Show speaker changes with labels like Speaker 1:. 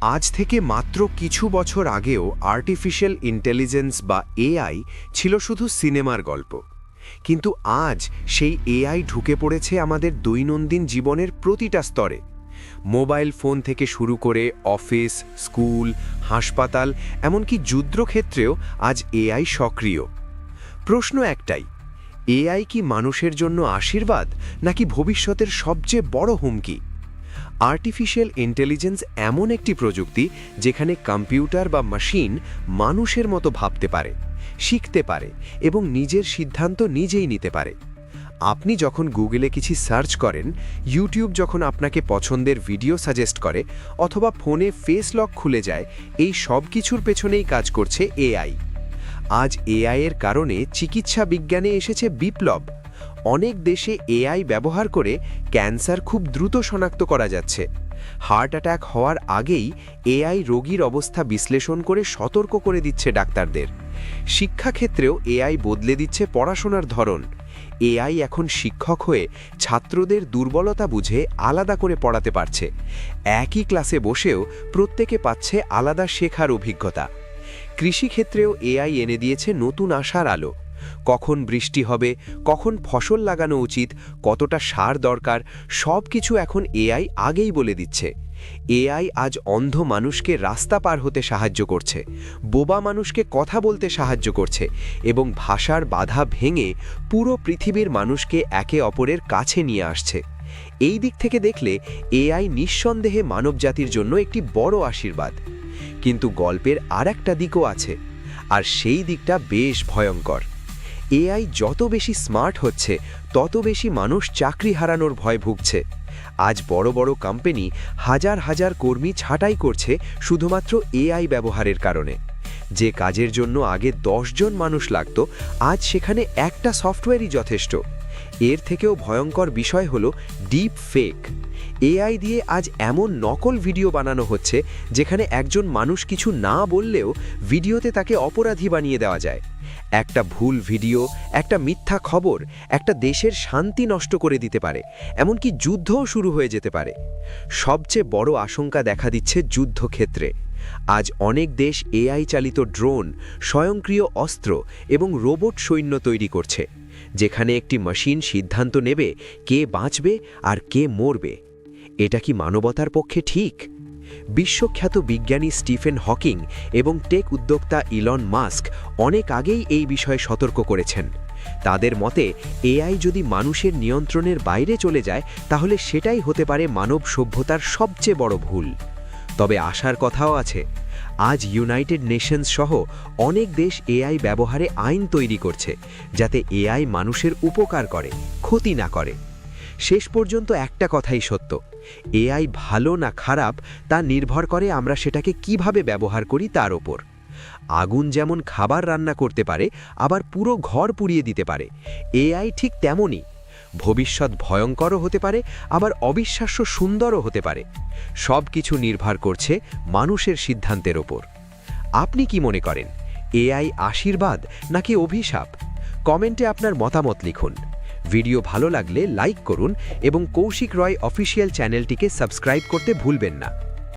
Speaker 1: আজ থেকে মাত্র কিছু বছর আগেও আর্টিফিশিয়াল ইন্টেলিজেন্স বা এআই ছিল শুধু সিনেমার গল্প। কিন্তু আজ সেই এআই ঢুকে পড়েছে আমাদের দৈনন্দিন জীবনের প্রতিটা স্তরে। মোবাইল ফোন থেকে শুরু করে অফিস, স্কুল, হাসপাতাল, এমনকি যুদ্ধক্ষেত্রেও আজ এআই সক্রিয়। প্রশ্ন একটাই এআই কি মানুষের জন্য আশীর্বাদ নাকি ভবিষ্যতের সবচেয়ে বড় হুমকি? আর্টিফিশিয়াল ইন্টেলিজেন্স এমন একটি প্রযুক্তি যেখানে কম্পিউটার বা মেশিন মানুষের মতো ভাবতে পারে, শিখতে পারে এবং নিজের সিদ্ধান্ত নিজেই নিতে পারে। আপনি যখন গুগলে কিছু সার্চ করেন, ইউটিউব যখন আপনাকে পছন্দের ভিডিও সাজেস্ট করে অথবা ফোনে ফেস লক খুলে যায়, এই সব কিছুর পেছনেই কাজ করছে এআই আজ এআই এর কারণে চিকিৎসা বিজ্ঞানে এসেছে বিপ্লব। অনেক দেশে এআই ব্যবহার করে ক্যান্সার খুব দ্রুত শনাক্ত করা যাচ্ছে। হার্ট অ্যাটাক হওয়ার আগেই এআই রোগীর অবস্থা বিশ্লেষণ করে সতর্ক করে দিচ্ছে ডাক্তারদের। শিক্ষাক্ষেত্রেও এআই বদলে দিচ্ছে পড়াশোনার ধরন। এআই এখন শিক্ষক হয়ে ছাত্রদের দুর্বলতা বুঝে আলাদা করে পড়াতে পারছে। একই ক্লাসে বসেও প্রত্যেকে পাচ্ছে আলাদা শেখার অভিজ্ঞতা। কৃষিক্ষেত্রেও এআই এনে দিয়েছে নতুন আশার আলো। কখন বৃষ্টি হবে, কখন ফসল লাগানো উচিত, কতটা সার দরকার সব কিছু এখন এআই আগেই বলে দিচ্ছে। এআই আজ অন্ধ মানুষকে রাস্তা পার হতে সাহায্য করছে, বোবা মানুষকে কথা বলতে সাহায্য করছে এবং ভাষার বাধা ভেঙে পুরো পৃথিবীর মানুষকে একে অপরের কাছে নিয়ে আসছে। এই দিক থেকে দেখলে এআই নিঃসন্দেহে মানবজাতির জন্য একটি বড় আশীর্বাদ। কিন্তু গল্পের আর একটা দিকও আছে, আর সেই দিকটা বেশ ভয়ঙ্কর। এআই যত বেশি স্মার্ট হচ্ছে, তত বেশি মানুষ চাকরি হারানোর ভয় ভুগছে। আজ বড় বড় কোম্পানি হাজার হাজার কর্মী ছাঁটাই করছে শুধুমাত্র এআই ব্যবহারের কারণে। যে কাজের জন্য আগে জন মানুষ লাগত, আজ সেখানে একটা সফটওয়্যারই যথেষ্ট। এর থেকেও ভয়ঙ্কর বিষয় হল ডিপ ফেক এআই দিয়ে আজ এমন নকল ভিডিও বানানো হচ্ছে, যেখানে একজন মানুষ কিছু না বললেও ভিডিওতে তাকে অপরাধী বানিয়ে দেওয়া যায়। একটা ভুল ভিডিও, একটা মিথ্যা খবর, একটা দেশের শান্তি নষ্ট করে দিতে পারে, এমনকি যুদ্ধও শুরু হয়ে যেতে পারে। সবচেয়ে বড় আশঙ্কা দেখা দিচ্ছে যুদ্ধক্ষেত্রে। আজ অনেক দেশ এআই চালিত ড্রোন, স্বয়ংক্রিয় অস্ত্র এবং রোবট সৈন্য তৈরি করছে, যেখানে একটি মেশিন সিদ্ধান্ত নেবে কে বাঁচবে আর কে মরবে। এটা কি মানবতার পক্ষে ঠিক? বিশ্বখ্যাত বিজ্ঞানী স্টিফেন হকিং এবং টেক উদ্যোক্তা ইলন মাস্ক অনেক আগেই এই বিষয়ে সতর্ক করেছেন। তাদের মতে, এআই যদি মানুষের নিয়ন্ত্রণের বাইরে চলে যায়, তাহলে সেটাই হতে পারে মানব সভ্যতার সবচেয়ে বড় ভুল। তবে আশার কথাও আছে, আজ ইউনাইটেড নেশনস সহ অনেক দেশ এআই ব্যবহারে আইন তৈরি করছে, যাতে এআই মানুষের উপকার করে, ক্ষতি না করে। শেষ পর্যন্ত একটা কথাই সত্য, এআই ভালো না খারাপ তা নির্ভর করে আমরা সেটাকে কীভাবে ব্যবহার করি তার ওপর। আগুন যেমন খাবার রান্না করতে পারে, আবার পুরো ঘর পুড়িয়ে দিতে পারে। এআই ঠিক তেমনই। ভবিষ্যৎ ভয়ঙ্করও হতে পারে, আবার অবিশ্বাস্য সুন্দরও হতে পারে। সব কিছু নির্ভর করছে মানুষের সিদ্ধান্তের ওপর। আপনি কি মনে করেন, এআই আশীর্বাদ নাকি অভিশাপ? কমেন্টে আপনার মতামত লিখুন। ভিডিও ভালো লাগলে লাইক করুন এবং কৌশিক রয় অফিসিয়াল চ্যানেলটিকে সাবস্ক্রাইব করতে ভুলবেন না।